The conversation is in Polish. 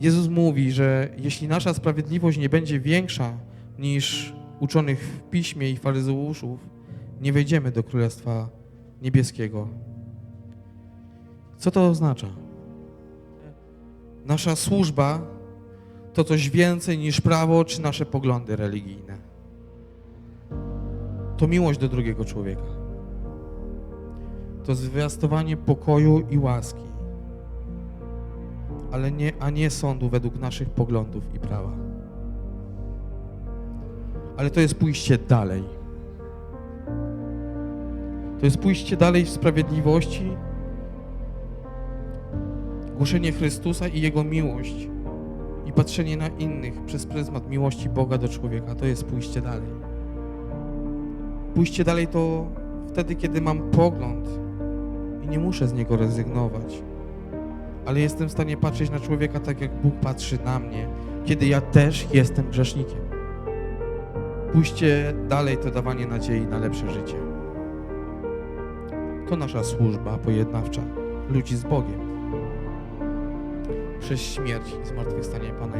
Jezus mówi, że jeśli nasza sprawiedliwość nie będzie większa niż uczonych w piśmie i faryzeuszów, nie wejdziemy do Królestwa Niebieskiego. Co to oznacza? Nasza służba to coś więcej niż prawo czy nasze poglądy religijne. To miłość do drugiego człowieka. To zwiastowanie pokoju i łaski, ale nie, a nie sądu według naszych poglądów i prawa. Ale to jest pójście dalej. To jest pójście dalej w sprawiedliwości, głoszenie Chrystusa i Jego miłość i patrzenie na innych przez pryzmat miłości Boga do człowieka. To jest pójście dalej. Pójście dalej to wtedy, kiedy mam pogląd i nie muszę z niego rezygnować, ale jestem w stanie patrzeć na człowieka tak, jak Bóg patrzy na mnie, kiedy ja też jestem grzesznikiem. Pójście dalej to dawanie nadziei na lepsze życie. To nasza służba pojednawcza ludzi z Bogiem. Przez śmierć i zmartwychwstanie Pana